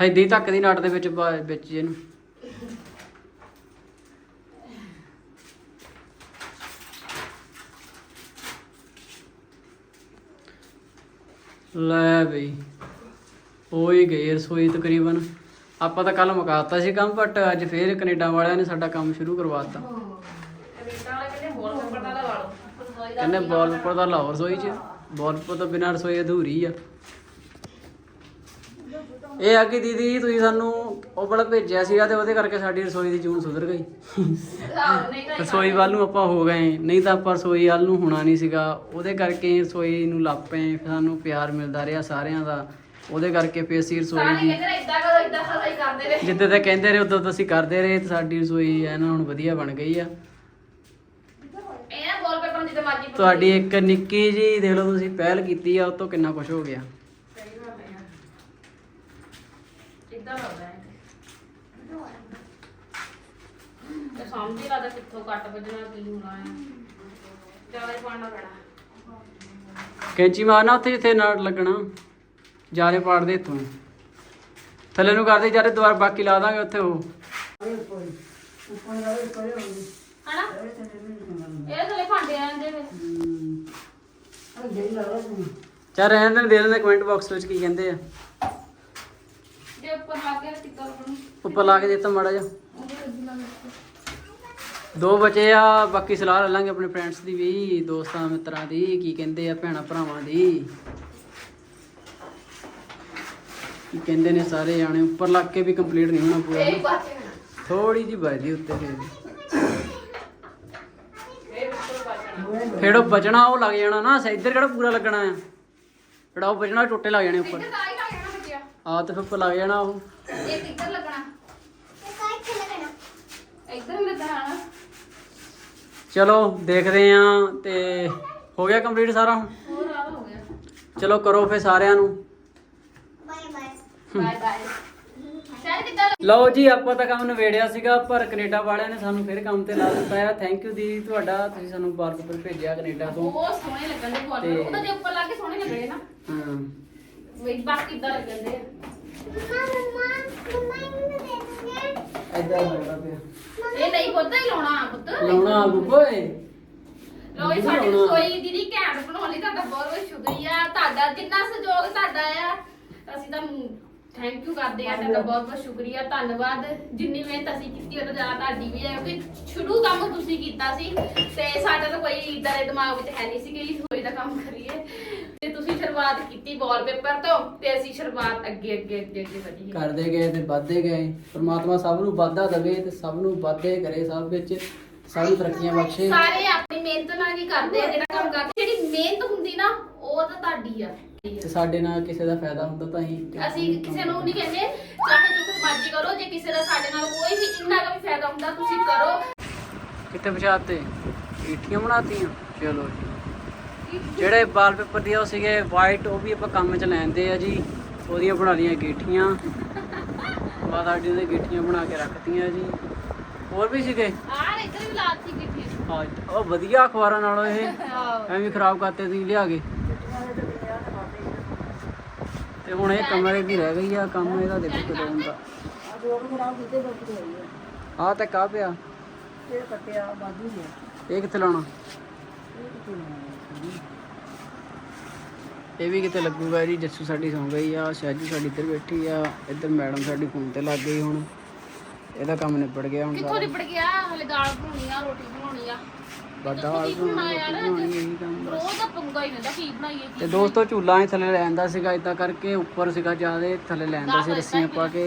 ਹੈਦੀ ਤੱਕ ਦੀ ਨਟ ਦੇ ਵਿੱਚ ਪਾ- ਵਿੱਚ ਇਹਨੂੰ। ਲੈ ਬਈ ਹੋ ਹੀ ਗਈ ਰਸੋਈ ਤਕਰੀਬਨ। ਆਪਾਂ ਤਾਂ ਕੱਲ ਮੁਕਾਤਾ ਸੀ ਕੰਮ ਬਟ ਅੱਜ ਫੇਰ ਕੈਨੇਡਾ ਵਾਲਿਆਂ ਨੇ ਸਾਡਾ ਕੰਮ ਸ਼ੁਰੂ ਕਰਵਾਤਾ। ਕੈਨੇਡਾ ਵਾਲੇ ਕਹਿੰਦੇ ਹੋਰ ਪੇਪਰ ਦਾ ਲਵਾ ਲਓ। ਦਾ ਲਾਹੌਰ ਰਸੋਈ 'ਚ ਵਾਲਪੇਪਰ ਤੋਂ ਬਿਨਾਂ ਰਸੋਈ ਅਧੂਰੀ ਆ। ਇਹ ਆ ਕਿ ਦੀਦੀ ਤੁਸੀਂ ਸਾਨੂੰ ਉਹ ਬੜਾ ਭੇਜਿਆ ਸੀਗਾ ਤੇ ਉਹਦੇ ਕਰਕੇ ਸਾਡੀ ਰਸੋਈ ਦੀ ਜੂਨ ਸੁਧਰ ਗਈ। ਰਸੋਈ ਵੱਲ ਨੂੰ ਆਪਾਂ ਹੋ ਗਏ ਨਹੀਂ ਤਾਂ ਆਪਾਂ ਰਸੋਈ ਵੱਲ ਨੂੰ ਹੋਣਾ ਨਹੀਂ ਸੀਗਾ। ਉਹਦੇ ਕਰਕੇ ਰਸੋਈ ਨੂੰ ਲੱਪੇ ਸਾਨੂੰ ਪਿਆਰ ਮਿਲਦਾ ਰਿਹਾ ਸਾਰਿਆਂ ਦਾ। ਉਹਦੇ ਕਰਕੇ ਫੇਰ ਅਸੀਂ ਰਸੋਈ ਸਾਰੇ ਦੀ ਕਹਿੰਦੇ ਨੇ ਇਦਾਂ ਕਰੋ ਇਦਾਂ ਕਰੋ ਹੀ ਕਰਦੇ ਨੇ ਜਿੱਦਾਂ ਤੇ ਕਹਿੰਦੇ ਰਹੇ ਉਦੋਂ ਤਾਂ ਅਸੀਂ ਕਰਦੇ ਰਹੇ ਤੇ ਸਾਡੀ ਰਸੋਈ ਐ ਨਾ ਹੁਣ ਵਧੀਆ ਬਣ ਗਈ ਆ। ਇਹ ਨਾ ਵਾਲਪੇਪਰ ਜਿੱਦਾਂ ਮਰਜ਼ੀ ਬਣਾਓ। ਤੁਹਾਡੀ ਇੱਕ ਨਿੱਕੀ ਜੀ ਦੇਖ ਲਓ ਤੁਸੀਂ ਪਹਿਲ ਕੀਤੀ ਆ ਉਹ ਤੋਂ ਕਿੰਨਾ ਕੁਝ ਹੋ ਗਿਆ। ਸਹੀ ਗੱਲ ਹੈ। ਇਦਾਂ ਲੱਗਦਾ ਹੈ ਤੇ ਸਮਝ ਹੀ ਲੱਗਦਾ ਕਿੱਥੋਂ ਕੱਟ ਵੱਜਣਾ ਕੀ ਹੋਣਾ ਹੈ ਜ਼ਿਆਦਾ ਹੀ ਪਾਣਾ ਪੈਣਾ ਕੈਂਚੀ ਮਾਰਨਾ ਉੱਥੇ ਜਿੱਥੇ ਨਟ ਲੱਗਣਾ। ਜਾਰੇ ਪਾੜ ਦੇ ਇੱਥੋਂ। ਥੱਲੇ ਨੂੰ ਕਰਦੇ ਜਾਰੇ ਦੁਬਾਰਾ ਬਾਕੀ ਲਾ ਦਾਂਗੇ ਉੱਥੇ ਉਹ। ਦਾ ਹਨਾ? ਇਹ ਤੇ ਨਹੀਂ ਕਰਨਾ ਇਹ ਥਲੇ ਭਾਂਡੇ ਲੱਗਦਾ ਤੂੰ ਚਾ ਰਹਿਣ ਦੇ ਦੇ ਲੈਂਦੇ ਕਮੈਂਟ ਬਾਕਸ ਵਿੱਚ ਕੀ ਕਹਿੰਦੇ ਆ। ਜੇ ਉੱਪਰ ਲੱਗ ਗਿਆ ਟਿੱਕਾ ਬਣੂ ਉੱਪਰ ਲਾ ਕੇ ਦਿੱਤਾ ਮਾੜਾ ਜਿਹਾ। ਦੋ ਬਚੇ ਆ ਬਾਕੀ ਸਲਾਹ ਲੈ ਲਾਂਗੇ ਆਪਣੇ ਫਰੈਂਡਸ ਦੀ ਵੀ ਦੋਸਤਾਂ ਮਿੱਤਰਾਂ ਦੀ ਕੀ ਕਹਿੰਦੇ ਆ ਭੈਣਾ ਭਰਾਵਾਂ ਦੀ। ਕੀ ਕਹਿੰਦੇ ਨੇ ਸਾਰੇ ਜਾਣੇ ਉੱਪਰ ਲੱਗ ਕੇ ਵੀ ਕੰਪਲੀਟ ਨਹੀਂ ਹੋਣਾ ਪੂਰਾ। ਥੋੜੀ ਜੀ ਬਚਦੀ ਉੱਤੇ ਫੇਰ। ਫਿਰ ਉਹ ਬਚਣਾ ਉਹ ਲੱਗ ਜਾਣਾ ਨਾ ਸ- ਇੱਧਰ ਕਿਹੜਾ ਪੂਰਾ ਲੱਗਣਾ ਆ? ਜਿਹੜਾ ਉਹ ਬਚਣਾ ਟੁੱਟੇ ਲੱਗ ਜਾਣੇ ਉੱਪਰ। ਆ ਤੇ ਫਿਰ ਉੱਪਰ ਲੱਗ ਜਾਣਾ ਉਹ। ਇਹ ਲੱਗਣਾ। ਇੱਧਰ ਲੱਗਣਾ ਚਲੋ ਦੇਖਦੇ ਆ ਤੇ ਹੋ ਗਿਆ ਕੰਪਲੀਟ ਸਾਰਾ ਹੁਣ? ਚਲੋ ਕਰੋ ਫਿਰ ਸਾਰਿਆਂ ਨੂੰ। ਬਾਏ ਕਿੱਦਾਂ ਲਓ ਜੀ ਆਪਾਂ ਤਾਂ ਕੰਮ ਨਵੇੜਿਆ ਸੀਗਾ ਪਰ ਕੈਨੇਡਾ ਵਾਲਿਆਂ ਨੇ ਸਾਨੂੰ ਫਿਰ ਕੰਮ ਤੇ ਲਾ ਦਿੱਤਾ ਆ। ਥੈਂਕ ਯੂ ਦੀ ਤੁਹਾਡਾ ਤੁਸੀਂ ਸਾਨੂੰ ਵਾਲਪੇਪਰ ਭੇਜਿਆ ਕੈਨੇਡਾ ਤੋਂ। ਬਹੁਤ ਸੋਹਣੇ ਲੱਗਣ ਦੇ ਤੇ- ਉਹਦਾ ਜੇ ਉੱਪਰ ਲੱਗ ਕੇ ਸੋਹਣੇ ਲੱਗਣੇ ਨਾ। ਹਾਂ। ਵੀ ਬਾਕੀ ਇਦਾਂ ਦੇ ਦੇ ਦੂੰਗੇ ਐਦਾਂ ਲੱਗਦਾ ਪਿਆ। ਇਹ ਨਹੀਂ ਪੁੱਤ ਹੀ ਲਾਉਣਾ ਪੁੱਤ ਲਾਉਣਾ। ਬੁੱਬੋਏ ਲੋ ਇਹ ਸਾਡੀ ਰਸੋਈ ਦੀਦੀ ਘੈਂਟ ਬਣਾਉਣ ਲਈ ਤੁਹਾਡਾ ਬਹੁਤ ਬਹੁਤ ਸ਼ੁਕਰੀਆ। ਤੁਹਾਡਾ ਜਿੰਨਾ ਸਹਿਯੋਗ ਤੁਹਾਡਾ ਆ ਅਸੀਂ ਤਾਂ ਥੈਂਕ ਯੂ ਕਰਦੇ ਆ ਤੁਹਾਡਾ ਬਹੁਤ ਬਹੁਤ ਸ਼ੁਕਰੀਆ ਧੰਨਵਾਦ। ਜਿੰਨੀ ਮਿਹਨਤ ਅਸੀਂ ਕੀਤੀ ਉਹ ਤਾਂ ਜ਼ਿਆਦਾ ਤੁਹਾਡੀ ਵੀ ਹੈ ਕਿਉਂਕਿ ਸ਼ੁਰੂ ਕੰਮ ਤੁਸੀਂ ਕੀਤਾ ਸੀ ਤੇ ਸਾਡਾ ਤਾਂ ਕੋਈ ਇਦਾਂ ਦੇ ਦਿਮਾਗ ਵਿੱਚ ਹੈ ਨਹੀਂ ਸੀ ਕਿ ਰਸੋਈ ਦਾ ਕੰਮ ਕਰੀਏ। ਤੇ ਤੁਸੀਂ ਸ਼ੁਰੂਆਤ ਕੀਤੀ ਵਾਲਪੇਪਰ ਤੋਂ ਤੇ ਅਸੀਂ ਸ਼ੁਰੂਆਤ ਅੱਗੇ ਅੱਗੇ ਅੱਗੇ ਅੱਗੇ ਵਧੀਏ ਕਰਦੇ ਗਏ ਤੇ ਵੱਧਦੇ ਗਏ। ਪ੍ਰਮਾਤਮਾ ਸਭ ਨੂੰ ਵਾਧਾ ਦੇਵੇ ਤੇ ਸਭ ਨੂੰ ਵਾਧੇ ਕਰੇ ਸਭ ਵਿੱਚ ਸਭ ਨੂੰ ਤਰੱਕੀਆਂ ਬਖਸ਼ੇ। ਸਾਰੇ ਆਪਣੀ ਮਿਹਨਤ ਨਾਲ ਹੀ ਕਰਦੇ ਆ ਜਿਹੜਾ ਕੰਮ ਕਰਦੇ ਜਿਹੜੀ ਮਿਹਨਤ ਹੁੰਦੀ ਨਾ ਉਹ ਤਾਂ ਤੁਹਾਡੀ ਆ। ਤੇ ਸਾਡੇ ਨਾਲ ਕਿਸੇ ਦਾ ਫਾਇਦਾ ਹੁੰਦਾ ਤਾਂ ਹੀ ਅਸੀਂ ਕਿਸੇ ਨੂੰ ਨਹੀਂ ਕਹਿੰਦੇ ਚਾਹੇ ਜੋ ਕੁਝ ਮਰਜ਼ੀ ਕਰੋ ਜੇ ਕਿਸੇ ਦਾ ਸਾਡੇ ਨਾਲ ਕੋਈ ਵੀ ਇੰਨਾ ਕੁ ਵੀ ਫਾਇਦਾ ਹੁੰਦਾ ਤੁਸੀਂ ਕਰੋ। ਕਿੱਥੇ ਪਛਾਤੇ ਈਟੀਆਂ ਬਣਾਤੀਆਂ? ਚਲੋ ਜੀ। ਜਿਹੜੇ ਵਾਲਪੇਪਰ ਦੀਆਂ ਉਹ ਸੀਗੇ ਵਾਈਟ ਉਹ ਵੀ ਆਪਾਂ ਕੰਮ 'ਚ ਲੈਂਦੇ ਆ ਜੀ। ਉਹਦੀਆਂ ਬਣਾ ਲਈਆਂ ਗੀਠੀਆਂ। ਬਾਅਦ ਸਾਡੀ ਉਹਦੇ ਗੀਠੀਆਂ ਬਣਾ ਕੇ ਰੱਖਤੀਆਂ ਜੀ। ਹੋਰ ਵੀ ਸੀਗੇ? ਆਹ ਇੱਧਰ ਵੀ ਲਾਤੀ ਕਿੱਥੇ ਹਾਂ ਉਹ ਵਧੀਆ ਅਖਬਾਰਾਂ ਨਾਲੋਂ ਇਹ। ਐਵੇਂ ਖਰਾਬ ਕਰਤੇ ਤੁਸੀਂ ਲਿਆ ਕੇ। ਤੇ ਹੁਣ ਇਹ ਕਮਰੇ ਦੀ ਰਹਿ ਗਈ ਆ ਕੰਮ ਇਹਦਾ ਦੇਖੋ ਕਿਦੋਂ ਹੁੰਦਾ। ਆ ਤਾਂ ਕਾ ਪਿਆ? ਇਹ ਕੱਟਿਆ ਬਾਦੂ ਨੇ ਇਹ ਕਿੱਥੇ ਲਾਉਣਾ? ਇਹ ਵੀ ਕਿਤੇ ਲੱਗੂਗਾ ਜੀ ਜੱਸੂ ਸਾਡੀ ਸੌਂ ਗਈ ਆ ਸ਼ਾਜੂ ਸਾਡੀ ਇੱਧਰ ਬੈਠੀ ਆ ਇੱਧਰ ਮੈਡਮ ਸਾਡੀ ਫੋਨ ਤੇ ਲੱਗ ਗਈ ਹੁਣ। ਇਹਦਾ ਕੰਮ ਨਿਬੜ ਗਿਆ ਹੁਣ ਕਿੱਥੋਂ ਨਿਬੜ ਗਿਆ? ਹਲੇ ਦਾਲ ਬਣਾਉਣੀ ਆ ਰੋਟੀ ਬਣਾਉਣੀ ਆ। ਦਾਲ ਕੀ ਬਣਾਇਆ ਯਾਰ ਬਣਾਉਣੀ ਇਹੀ ਕੰਮ ਬਸ ਰੋਜ਼ ਦਾ ਪੰਗਾ ਹੀ ਰਹਿੰਦਾ ਕੀ ਬਣਾਈਏ ਤੇ ਦੋਸਤੋ ਝੂਲਾ ਹੀ ਥੱਲੇ ਲੈਂਦਾ ਸੀਗਾ ਇਦਾਂ ਕਰਕੇ ਉੱਪਰ ਸੀਗਾ ਜਿਆਦੇ ਥੱਲੇ ਲੈਂਦਾ ਸੀ ਰੱਸੀਆਂ ਪਾ ਕੇ।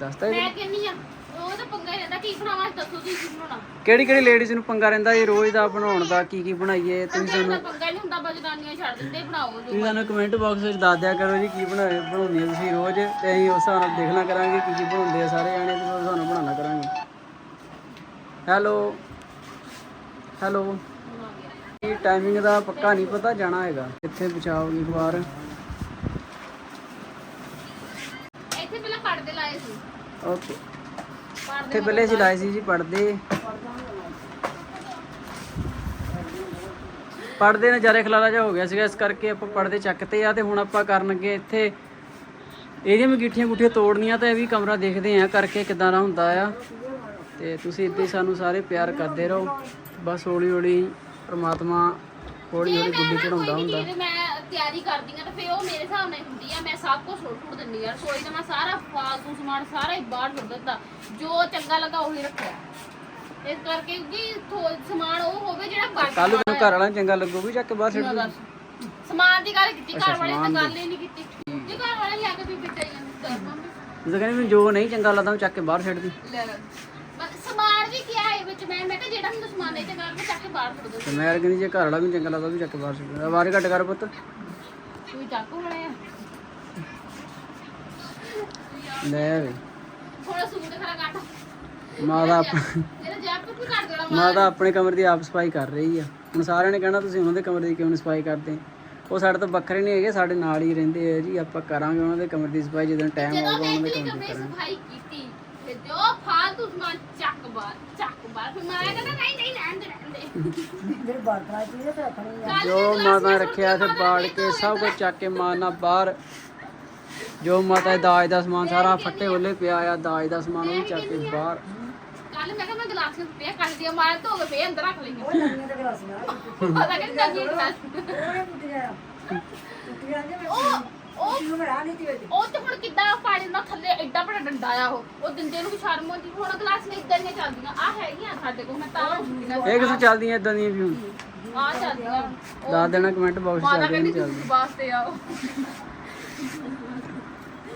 ਦੱਸਦਾ ਮੈਂ ਕਹਿੰਨੀ ਆ ਰੋਜ਼ ਦਾ ਪੰਗਾ ਹੀ ਰਹਿੰਦਾ ਕੀ ਬਣਾਵਾਂ ਦੱਸੋ ਤੁਸੀਂ ਕੀ ਬਣਾਉਣਾ। ਕਿਹੜੀ ਕਿਹੜੀ ਲੇਡੀਜ਼ ਨੂੰ ਪੰਗਾ ਰਹਿੰਦਾ ਇਹ ਰੋਜ਼ ਦਾ ਬਣਾਉਣ ਦਾ ਕੀ ਕੀ ਬਣਾਈਏ ਤੁਸੀਂ ਸਾਨੂੰ ਪੰਗਾ ਨਹੀਂ ਹੁੰਦਾ ਬਜਦਾਨੀਆਂ ਛੱਡ ਦਿੰਦੇ ਬਣਾਓ ਜੋ ਤੁਸੀਂ ਸਾਨੂੰ ਕਮੈਂਟ ਬਾਕਸ ਵਿੱਚ ਦੱਸ ਦਿਆ ਕਰੋ ਜੀ ਕੀ ਬਣਾਏ ਬਣਾਉਂਦੀਆਂ ਤੁਸੀਂ ਰੋਜ਼ ਤੇ ਅਸੀਂ ਉਸ ਹਿਸਾਬ ਨਾਲ ਦੇਖਣਾ ਕਰਾਂਗੇ ਕੀ ਕੀ ਬਣਾਉਂਦੇ ਆ ਸਾਰੇ ਜਾਣੇ ਤੇ ਨਾਲ ਬਣਾਉਣਾ ਕਰਾਂਗੇ। Hello hello. ਇਹ ਟਾਈਮਿੰਗ ਦਾ ਪੱਕਾ ਨਹੀਂ ਪਤਾ ਜਾਣਾ ਹੈਗਾ। ਕਿੱਥੇ ਬਚਾਓਗੀ ਅਖਬਾਰ ਇੱਥੇ ਪਹਿਲਾਂ ਪੜਦੇ ਲਾਏ ਸੀ। ਓਕੇ। ਇੱਥੇ ਪਹਿਲੇ ਅਸੀਂ ਲਾਏ ਸੀ ਜੀ ਪੜਦੇ ਪੜਦੇ ਨਜ਼ਾਰੇ ਖਲਾਰਾ ਜਿਹਾ ਹੋ ਗਿਆ ਸੀਗਾ ਇਸ ਕਰਕੇ ਆਪਾਂ ਪੜਦੇ ਚੱਕਤੇ ਆ ਤੇ ਹੁਣ ਆਪਾਂ ਕਰਨ ਲੱਗੇ ਇੱਥੇ। ਇਹਦੀਆਂ ਮਗੀਠੀਆਂ ਗੁੱਠੀਆਂ ਤੋੜਨੀਆਂ ਤਾਂ ਇਹ ਵੀ ਕਮਰਾ ਦੇਖਦੇ ਆ ਕਰਕੇ ਕਿਦਾਂ ਦਾ ਹੁੰਦਾ ਆ। ਤੇ ਤੁਸੀਂ ਇੱਦਾਂ ਹੀ ਸਾਨੂੰ ਸਾਰੇ ਪਿਆਰ ਕਰਦੇ ਰਹੋ। ਬਸ ਹੌਲੀ ਹੌਲੀ ਪ੍ਰਮਾਤਮਾ ਹੌਲੀ ਹੌਲੀ ਗੁੱਡੀ ਚੜਾਉਂਦਾ ਹੁੰਦਾ। ਜੇ ਮੈਂ ਤਿਆਰੀ ਕਰਦੀ ਆ ਤਾਂ ਫੇ ਉਹ ਮੇਰੇ ਹਿਸਾਬ ਨਾਲ ਹੁੰਦੀ ਆ। ਮੈਂ ਸਭ ਕੁਝ ਸੁੱਟ ਸੁੱਟ ਦਿੰਦੀ ਆ ਰਸੋਈ ਦਾ ਮੈਂ ਸਾਰਾ ਫਾਲਤੂ ਸਮਾਨ ਸਾਰਾ ਹੀ ਬਾਹਰ ਸੁੱਟ ਦਿੱਤਾ ਜੋ ਚੰਗਾ ਲੱਗਾ ਉਹੀ ਰੱਖਿਆ। ਇਸ ਕਰਕੇ ਕਿ ਥੋ- ਸਮਾਨ ਉਹ ਹੋਵੇ ਜਿਹੜਾ ਬਚ ਕੱਲ ਨੂੰ ਘਰ ਵਾਲਾ ਚੰਗਾ ਲੱਗੂ ਵੀ ਚੱਕ ਕੇ ਬਾਹਰ ਛੱਡ ਨਾ ਦੂੰ ਦੱਸ। ਸਮਾਨ ਦੀ ਗੱਲ ਕੀਤੀ ਘਰ ਵਾਲੇ ਦੀ। ਗੱਲ ਹੀ ਨਹੀਂ ਕੀਤੀ। ਜੇ ਘਰ ਵਾਲੇ ਲਿਆ ਕੇ ਵੀ ਬਿਟਾਈ ਜਾਂਦੇ ਤਾਂ ਮੰਮੀ ਜਦੋਂ ਕਹਿੰਦੀ ਮੈਨੂੰ ਜੋ ਨਹੀਂ ਚੰਗਾ ਲੱਗਦਾ ਉਹ ਚੱਕ ਕੇ ਬਾਹਰ ਛੱਡ ਦੀ ਲੈ ਲੈ। ਵੀ ਕਿਹਾ ਹੈ ਵਿੱਚ? ਮੈਂ ਮੈਂ ਕਿਹਾ ਜਿਹੜਾ ਮੈਨੂੰ ਸਮਾਨ ਨਹੀਂ ਚੰਗਾ ਲੱਗਦਾ ਚੱਕ ਕੇ ਬਾਹਰ ਸੁੱਟ ਦੋ ਤੇ ਮੈਂ ਕਹਿੰਦੀ ਜੇ ਘਰ ਵਾਲਾ ਵੀ ਚੰਗਾ ਲੱਗਦਾ ਉਹ ਵੀ ਚੱਕ ਕੇ ਬਾਹਰ ਛੱਡ ਦੇ। ਆਵਾਜ਼ ਘੱਟ ਕਰ ਪੁੱਤ। ਤੂੰ ਚੱਕ ਹੋਣੇ ਆ। ਲੈ ਵੇ। ਥੋੜਾ ਸੂਟ ਖਰਾ ਕੱਟ ਮਾਂ ਦਾ ਆਪ- ਇਹਦਾ ਜੈਕਟ ਵੀ ਕੱਟ ਦੇਣਾ ਮਾਂ। ਤਾਂ ਆਪਣੇ ਕਮਰੇ ਦੀ ਆਪ ਸਫ਼ਾਈ ਕਰ ਰਹੀ ਆ। ਹੁਣ ਸਾਰਿਆਂ ਨੇ ਕਹਿਣਾ ਤੁਸੀਂ ਉਹਨਾਂ ਦੇ ਕਮਰੇ ਦੀ ਕਿਉਂ ਨਹੀਂ ਸਫ਼ਾਈ ਕਰਦੇ? ਉਹ ਸਾਡੇ ਤੋਂ ਵੱਖਰੇ ਨਹੀਂ ਹੈਗੇ ਸਾਡੇ ਨਾਲ ਹੀ ਰਹਿੰਦੇ ਆ ਜੀ। ਆਪਾਂ ਕਰਾਂਗੇ ਉਹਨਾਂ ਦੇ ਕਮਰੇ ਦੀ ਸਫ਼ਾਈ ਜਦੋਂ ਟਾਈਮ ਆਊਗਾ ਉਹਨਾਂ ਦੇ ਕਮਰੇ ਦੀ ਸਫ਼ਾਈ ਕੀਤੀ ਜੋ ਫਾਲਤੂ ਸਮਾਨ ਚੱਕ ਬਾਹਰ ਚੱਕ ਬਾਹਰ ਫਿਰ ਮੈਂ ਕਹਿੰਦਾ ਨਹੀਂ ਨਹੀਂ ਰਹਿਣ ਦੇ ਰਹਿਣ ਦੇ। ਬਰਤਨਾਂ ਚ ਇਹ ਤਾਂ ਰੱਖਣੀ ਆ ਜੋ ਮਾਤਾ ਰੱਖਿਆ ਤੇ ਬਾੜ ਕੇ ਸਭ ਕੁਝ ਚੱਕ ਕੇ ਮਾਰਨਾ ਬਾਹਰ। ਜੋ ਮਾਤਾ ਦੇ ਦਾਜ ਦਾ ਸਮਾਨ ਸਾਰਾ ਫੱਟੇ ਉੱਲੇ ਪਿਆ ਆ ਦਾਜ ਦਾ ਸਮਾਨ ਉਹ ਵੀ ਚੱਕ ਕੇ ਬਾਹਰ। ਕੱਲ ਮੈਂ ਕਿਹਾ ਮੈਂ ਗਲਾਸੀਆਂ ਪਿਆ ਕੱਢ ਦਿਆ ਮਾਰ ਧੋ ਕੇ ਫੇਰ ਅੰਦਰ ਰੱਖ ਲਈਆਂ। ਉਹ ਨਵੀਆਂ ਤੇ ਗਲਾਸੀਆਂ ਪਤਾ ਕਿ ਨਵੀਂ ਗਲਾਸ। ਉਹ ਟੁੱਟੀਆਂ ਟੁੱਟੀਆਂ ਜੇ ਉਹ ਉਹ ਉਹ ਬਣਾ ਨਹੀਂ ਤੀ ਵਿੱਚ ਉਹ ਤੇ ਹੁਣ ਕਿੱਦਾਂ ਪਾਣੀ ਨਾਲ ਥੱਲੇ ਐਡਾ ਬੜਾ ਡੰਡਾ ਆ ਉਹ। ਉਹ ਦਿੰਦੇ ਨੂੰ ਵੀ ਸ਼ਰਮ ਆਉਂਦੀ ਹੁਣ ਗਲਾਸ ਨਹੀਂ ਇਦਾਂ ਦੀਆਂ ਚੱਲਦੀਆਂ। ਆ ਹੈਗੀਆਂ ਸਾਡੇ ਕੋਲ ਮੈਂ ਤਾਂ ਇਹ ਕਿਸ ਚੱਲਦੀਆਂ ਇਦਾਂ ਦੀਆਂ ਵੀ ਹੁਣ? ਆ ਚੱਲਦੀਆਂ। ਦੱਸ ਦੇਣਾ ਕਮੈਂਟ ਬਾਕਸ ਮਾਤਾ ਚ ਕਹਿੰਦੀ ਚੱਲਦੀਆਂ। ਤੁਸੀਂ ਵਾਸਤੇ ਆਓ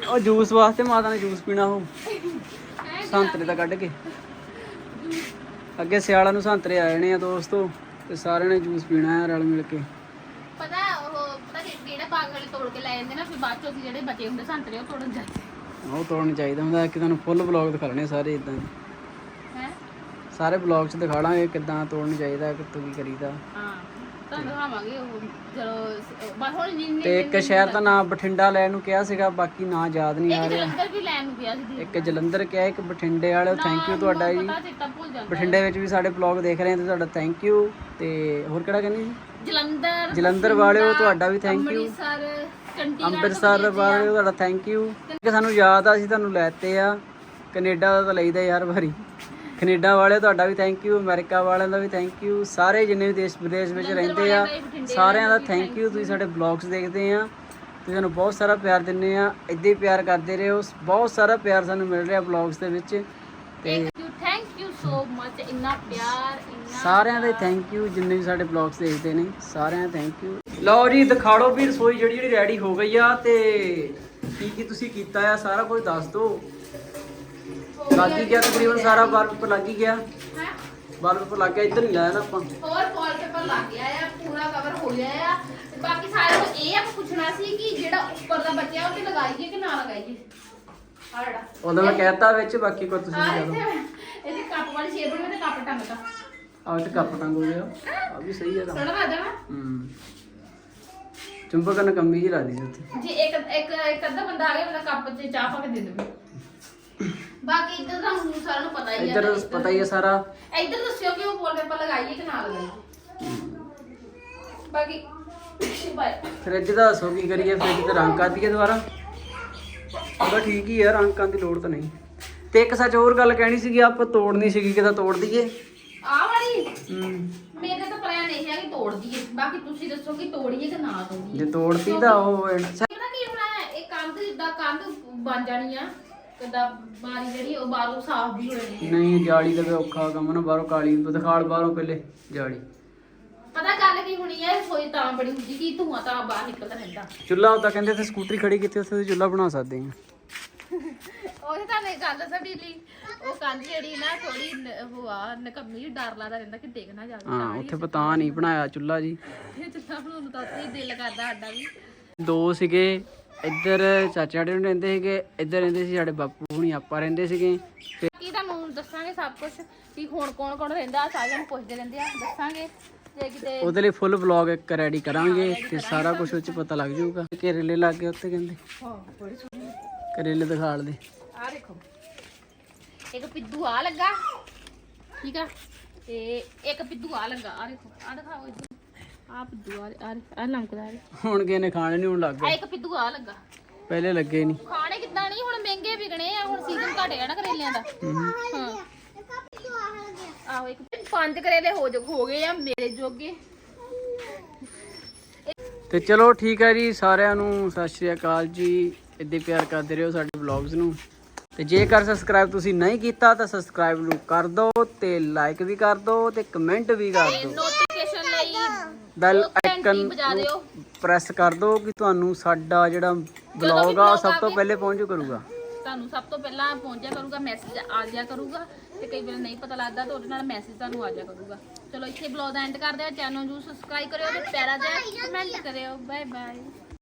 ਉਹ। ਜੂਸ ਵਾਸਤੇ ਮਾਤਾ ਨੇ ਜੂਸ ਪੀਣਾ ਉਹ। ਸੰਤਰੇ ਦਾ ਕੱਢ ਕੇ। ਅੱਗੇ ਸਿਆਲਾਂ ਨੂੰ ਸੰਤਰੇ ਆ ਜਾਣੇ ਆ ਦੋਸਤੋ ਤੇ ਸਾਰਿਆਂ ਨੇ ਜੂਸ ਪੀਣਾ ਹੈ ਰਲ ਮਿਲ ਕੇ ਪਤਾ ਉਹ ਪਤਾ ਕਿ ਕਿਹੜੇ ਬਾਗ ਵਾਲੇ ਤੋੜ ਕੇ ਲੈ ਜਾਂਦੇ ਨਾ ਫਿਰ ਬਾਅਦ ਚੋਂ ਅਸੀਂ ਜਿਹੜੇ ਬਚੇ ਹੁੰਦੇ ਸੰਤਰੇ ਉਹ ਤੋੜਨ ਜਾਂਦੇ। ਉਹ ਤੋੜਨੀ ਚਾਹੀਦਾ ਹੁੰਦਾ ਕਿ ਤੁਹਾਨੂੰ ਫੁੱਲ ਬਲੌਗ ਦਿਖਾਣੇ ਸਾਰੇ ਇਦਾਂ ਹੈ? ਸਾਰੇ ਬਲੌਗ 'ਚ ਦਿਖਾਵਾਂਗੇ ਕਿੱਦਾਂ ਤੋੜਨੀ ਚਾਹੀਦਾ ਕਿੱਥੋਂ ਕੀ ਕਰੀਦਾ। ਹਾਂ। ਤੁਹਾਨੂੰ ਦਿਖਾਵਾਂਗੇ ਉਹ ਜਦੋਂ ਬਸ ਹੁਣ ਜਿੰਨੇ ਤੇ ਇੱਕ ਸ਼ਹਿਰ ਦਾ ਨਾਮ ਬਠਿੰਡਾ ਲੈਣ ਨੂੰ ਕਿਹਾ ਸੀਗਾ ਬਾਕੀ ਨਾਂ ਯਾਦ ਨਹੀਂ ਆ ਰਿਹਾ। ਜਲੰਧਰ ਵੀ ਲੈਣ ਨੂੰ ਗਿਆ ਸੀ ਇੱਕ ਜਲੰਧਰ ਕਿਹਾ ਇੱਕ ਬਠਿੰਡੇ ਵਾਲੇ ਥੈਂਕ ਯੂ ਤੁਹਾਡਾ ਜੀ। ਪਤਾ ਚੇਤਾ ਭੁੱਲ ਜਾਂਦਾ। ਬਠਿੰਡੇ ਵਿੱਚ ਵੀ ਸਾਡੇ ਬਲੌਗ ਦੇਖ ਰਹੇ ਆ ਤੇ ਤੁਹਾਡਾ ਥੈਂਕ ਯੂ ਤੇ ਹੋਰ ਕਿਹੜਾ ਕਹਿੰਦੀ ਜੀ? ਜਲੰਧਰ ਜਲੰਧਰ ਵਾਲਿਓ ਤੁਹਾਡਾ ਵੀ ਥੈਂਕ ਯੂ ਅੰਮ੍ਰਿਤਸਰ ਚੰਡੀਗੜ੍ਹ ਅੰਮ੍ਰਿਤਸਰ ਵਾਲਿਓ ਤੁਹਾਡਾ ਥੈਂਕ ਯੂ ਕਿ ਸਾਨੂੰ ਯਾਦ ਆ ਅਸੀਂ ਤੁਹਾਨੂੰ ਲੈਤੇ ਆ। ਕੈਨੇਡਾ ਦਾ ਤਾਂ ਲਈਦਾ ਯਾਰ ਵਾਰੀ। ਕੈਨੇਡਾ ਵਾਲਿਓ ਤੁਹਾਡਾ ਵੀ ਥੈਂਕ ਯੂ ਅਮਰੀਕਾ ਵਾਲਿਆਂ ਦਾ ਵੀ ਥੈਂਕ ਯੂ ਸਾਰੇ ਜਿੰਨੇ ਵੀ ਦੇਸ਼ ਵਿਦੇਸ਼ ਵਿੱਚ ਰਹਿੰਦੇ ਆ ਸਾਰਿਆਂ ਦਾ ਥੈਂਕ ਯੂ ਤੁਸੀਂ ਸਾਡੇ ਬਲੌਗਸ ਦੇਖਦੇ ਆ ਤੁਸੀਂ ਸਾਨੂੰ ਬਹੁਤ ਸਾਰਾ ਪਿਆਰ ਦਿੰਦੇ ਆ ਇੱਦਾਂ ਹੀ ਪਿਆਰ ਕਰਦੇ ਰਹੋ ਬਹੁਤ ਸਾਰਾ ਪਿਆਰ ਸਾਨੂੰ ਮਿਲ ਰਿਹਾ ਬਲੌਗਸ ਦੇ ਵਿੱਚ ਤੇ ਥੈਂਕ ਯੂ ਸੋ ਮਚ ਇੰਨਾ ਪਿਆਰ ਇੰਨਾ ਸਾਰਿਆਂ ਦੇ ਥੈਂਕ ਯੂ ਜਿੰਨੇ ਵੀ ਸਾਡੇ ਬਲੌਗਸ ਦੇਖਦੇ ਨੇ ਸਾਰਿਆਂ ਦਾ ਥੈਂਕ ਯੂ ਲਓ ਜੀ ਦਿਖਾੜੋ ਵੀ ਰਸੋਈ ਜਿਹੜੀ ਜਿਹੜੀ ਰੈਡੀ ਹੋ ਗਈ ਆ ਤੇ ਕੀ ਕੀ ਤੁਸੀਂ ਕੀਤਾ ਆ ਸਾਰਾ ਕੁਝ ਦੱਸ ਦਿਓ। ਲੱਗ ਹੀ ਗਿਆ ਤਕਰੀਬਨ ਸਾਰਾ ਬਲਬ ਉੱਪਰ ਲੱਗ ਹੀ ਗਿਆ। ਹੈਂ? ਬਲਬ ਉੱਪਰ ਲੱਗ ਗਿਆ ਇੱਧਰ ਨਹੀਂ ਲਾਇਆ ਨਾ ਆਪਾਂ। ਹੋਰ ਫਾਲ ਪੇਪਰ ਲੱਗ ਗਿਆ ਆ ਪੂਰਾ ਕਵਰ ਹੋ ਗਿਆ ਆ। ਤੇ ਬਾਕੀ ਸਾਰਿਆਂ ਨੂੰ ਇਹ ਆਪਾਂ ਪੁੱਛਣਾ ਸੀ ਕਿ ਜਿਹੜਾ ਉੱਪਰ ਦਾ ਬਚਿਆ ਉਹ ਤੇ ਲਗਾਈਏ ਕਿ ਨਾ ਲਗਾਈਏ? ਆ ਜਿਹੜਾ। ਉਦੋਂ ਮੈਂ ਕਹਿਤਾ ਵਿੱਚ ਬਾਕੀ ਕੋ ਤੁਸੀਂ ਆ ਲਿਆ ਇੱਥੇ ਇਹਦੀ ਕੱਪ ਵਾਲੀ ਸ਼ੇਪ ਬਣੀ ਤੇ ਕੱਪ ਟੰਗਦਾ ਆਹ ਤੇ ਕੱਪ ਟੰਗ ਹੋ ਗਿਆ। ਆ ਵੀ ਸਹੀ ਹੈ ਤਾਂ। ਸੋਹਣਾ ਲੱਗਦਾ ਨਾ। ਹੂੰ। ਚੁੰਬਕ ਨਾਲ ਕੰਬੀ ਜੀ ਲਾਦੀ ਸੀ ਉੱਥੇ। ਜੇ ਇੱਕ ਇੱਕ ਇੱਕ ਅੱਧਾ ਬੰਦਾ ਆ ਗਿਆ ਮੇਰਾ ਕੱਪ 'ਚ ਚਾਹ ਪਾ ਕੇ ਦੇ ਦੇਵੇ। ਬਾਕੀ ਇੱਧਰ ਦਾ ਹੁਣ ਸਾਰਿਆਂ ਨੂੰ ਪਤਾ ਹੀ ਆ ਇੱਧਰ ਪਤਾ ਹੀ ਹੈ ਸਾਰਾ। ਇੱਧਰ ਦੱਸਿਓ ਕਿ ਉਹ ਵਾਲ ਪੇਪਰ ਲਗਾਈਏ ਕਿ ਨਾ ਲਗਾਈਏ। ਬਾਕੀ ਬਾਏ ਫ੍ਰਿਜ ਦਾ ਦੱਸੋ ਕੀ ਕਰੀਏ ਫ੍ਰਿਜ ਤੇ ਰੰਗ ਕਰ ਦਈਏ ਦੁਬਾਰਾ। ਉਹਦਾ ਠੀਕ ਹੀ ਆ ਰੰਗ ਕਰਨ ਦੀ ਲੋੜ ਤਾਂ ਨਹੀਂ। ਤੇ ਇੱਕ ਸੱਚ ਹੋਰ ਗੱਲ ਕਹਿਣੀ ਸੀਗੀ ਆਪਾਂ ਤੋੜਨੀ ਸੀਗੀ ਕਿਦਾ ਤੋੜ ਦਈਏ। ਆ ਵਾਲੀ? ਹੂੰ। ਮੇਰੇ ਤਾਂ ਪਲਾਨ ਇਹ ਹੈ ਕਿ ਤੋੜ ਦਈਏ। ਬਾਕੀ ਤੁਸੀਂ ਦੱਸੋ ਕਿ ਤੋੜੀਏ ਕਿ ਨਾ ਤੋੜੀਏ। ਜੇ ਤੋੜਤੀ ਤਾਂ ਉਹ ਪਤਾ ਕੀ ਬਣਾਇਆ ਇਹ ਕੰਧ ਜਿੱਦਾਂ ਕੰਧ ਬਣ ਜਾਣੀ ਆ। ਕਿੱਦਾਂ ਬਾਰੀ ਜਿਹੜੀ ਉਹ ਬਾਹਰੋਂ ਸਾਫ਼ ਵੀ ਹੋ ਜਾਣੀ ਨਹੀਂ ਜਾਲੀ ਦਾ ਵੀ ਔਖਾ ਕੰਮ ਨਾ ਬਾਹਰੋਂ ਕਾਲੀ ਦਿਖਾਲ ਬਾਹਰੋਂ ਪਹਿਲੇ ਜਾਲੀ। ਪਤਾ ਗੱਲ ਕੀ ਹੋਣੀ ਹੈ ਸੋਈ ਤਾਂ ਬੜੀ ਹੁੰਦੀ ਕਿ ਧੂਆਂ ਤਾਂ ਬਾਹਰ ਨਿਕਲਦਾ ਰਹਿੰਦਾ ਚੁੱਲ੍ਹਾ ਉਦਾਂ ਕਹਿੰਦੇ ਤੇ ਸਕੂਟਰੀ ਖੜੀ ਕੀਤੀ ਉੱਥੇ ਚੁੱਲ੍ਹਾ ਬਣਾ ਸਕਦੇ ਆ ਉਹਦੇ ਤਾਂ ਇੱਕ ਗੱਲ ਦੱਸਾਂ ਬਿਜਲੀ ਉਹ ਕੰਧ ਜਿਹੜੀ ਨਾ ਥੋੜੀ ਉਹ ਆ ਨਕਮੀ ਜਿਹੀ ਡਰ ਲੱਗਦਾ ਰਹਿੰਦਾ ਕਿ ਦੇਖ ਨਾ ਜਾਵੇ ਹਾਂ ਉੱਥੇ ਪਤਾ ਨਹੀਂ ਬਣਾਇਆ ਚੁੱਲ੍ਹਾ ਜੀ। ਇਹ ਜਿੱਦਾਂ ਬਣਾਉਣ ਨੂੰ ਤਾਂ ਉੱਥੇ ਹੀ ਦਿਲ ਕਰਦਾ ਸਾਡਾ ਵੀ। ਦੋ ਸੀਗੇ ਇੱਧਰ ਚਾਚਾ ਨੂੰ ਰਹਿੰਦੇ ਸੀਗੇ ਇੱਧਰ ਰਹਿੰਦੇ ਸੀ ਸਾਡੇ ਬਾਪੂ ਹੁਣੀ ਆਪਾਂ ਰਹਿੰਦੇ ਸੀਗੇ। ਤੇ ਕੀ ਤੁਹਾਨੂੰ ਦੱਸਾਂਗੇ ਸਭ ਕੁਝ ਕਿ ਹੁਣ ਕੌਣ ਕੌਣ ਰਹਿੰਦਾ ਸਾਰਿਆਂ ਨੂੰ ਪੁੱਛਦੇ ਰਹਿੰਦੇ ਆ ਦੱਸਾਂਗੇ। ਜੇ ਕਿਤੇ ਉਹਦੇ ਲਈ ਫੁੱਲ ਵਲੌਗ ਇੱਕ ਰੈਡੀ ਕਰਾਂਗੇ ਤੇ ਸਾਰਾ ਕੁਝ ਉਹ ਚ ਪਤਾ ਲੱਗ ਜਾਊਗਾ। ਕਰੇਲੇ ਲੱਗ ਗਏ ਉੱਤੇ ਕਹਿੰਦੇ। ਹਾਂ ਬੜੀ ਸੋਹਣੀ ਕਰੇਲੇ ਦਿਖਾੜ ਦੇ। ਆ ਦੇਖੋ। ਇੱਕ ਪਿੱਦੂ ਆ ਲੱਗਾ ਠੀਕ ਆ? ਤੇ ਇੱਕ ਪਿੱਦੂ ਆ ਲੱਗਾ ਆ ਦੇਖੋ ਆ ਦਿਖਾਓ ਇੱਧਰ। ਆ ਪਿੱਦੂ ਆ ਲੰਕਦਾ ਹੁਣ ਕਿਸੇ ਨੇ ਖਾਣੇ ਨਹੀਂ ਹੁਣ ਲੱਗ ਆ ਗਏ ਇੱਕ ਪਿੱਦੂ ਆ ਲੱਗਾ। ਪਹਿਲੇ ਲੱਗੇ ਨਹੀਂ। ਖਾਣੇ ਕਿੱਦਾਂ ਨਹੀਂ ਹੁਣ ਮਹਿੰਗੇ ਵਿਕਣੇ ਆ ਹੁਣ ਸੀਜ਼ਨ ਘਟ ਗਿਆ ਨਾ ਕਰੇਲਿਆਂ ਦਾ। ਹਾਂ। ਆਹੋ ਇੱਕ ਪੰਜ ਕਰੇਲੇ ਹੋ ਜੋ ਹੋ ਗਏ ਆ ਮੇਰੇ ਜੋਗੇ। ਤੇ ਚਲੋ ਠੀਕ ਹੈ ਜੀ ਸਾਰਿਆਂ ਨੂੰ ਸਤਿ ਸ਼੍ਰੀ ਅਕਾਲ ਜੀ। ਇੱਦੇ ਪਿਆਰ ਕਰਦੇ ਰਹੋ ਸਾਡੇ ਵਲੌਗਸ ਨੂੰ। ਤੇ ਜੇਕਰ ਸਬਸਕ੍ਰਾਈਬ ਤੁਸੀਂ ਨਹੀਂ ਕੀਤਾ ਤਾਂ ਸਬਸਕ੍ਰਾਈਬ ਨੂੰ ਕਰ ਦਿਓ ਤੇ ਲਾਈਕ ਵੀ ਕਰ ਦਿਓ ਤੇ ਕਮੈਂਟ ਵੀ ਕਰ ਦਿਓ। ਬੈਲ ਆਈਕਨ ਪ੍ਰੈਸ ਕਰ ਦਿਓ ਕਿ ਤੁਹਾਨੂੰ ਸਾਡਾ ਜਿਹੜਾ ਵਲੌਗ ਆ ਸਭ ਤੋਂ ਪਹਿਲੇ ਪਹੁੰਚ ਕਰੂਗਾ। ਤੁਹਾਨੂੰ ਸਭ ਤੋਂ ਪਹਿਲਾਂ ਪਹੁੰਚਿਆ ਕਰੂਗਾ ਮੈਸੇਜ ਆ ਜਾਇਆ ਕਰੂਗਾ ਤੇ ਕਈ ਵਾਰ ਨਹੀਂ ਪਤਾ ਲੱਗਦਾ ਤਾਂ ਉਹਦੇ ਨਾਲ ਮੈਸੇਜ ਤੁਹਾਨੂੰ ਆ ਜਾਇਆ ਕਰੂਗਾ। ਚਲੋ ਇੱਥੇ ਬਲੌਗ ਦਾ ਐਂਡ ਕਰਦੇ ਆ ਚੈਨਲ ਨੂੰ ਸਬਸਕ੍ਰਾਈਬ ਕਰਿਓ ਤੇ ਪਿਆਰਾ ਜਿਹਾ ਕਮੈਂਟ ਕਰਿਓ। Bye bye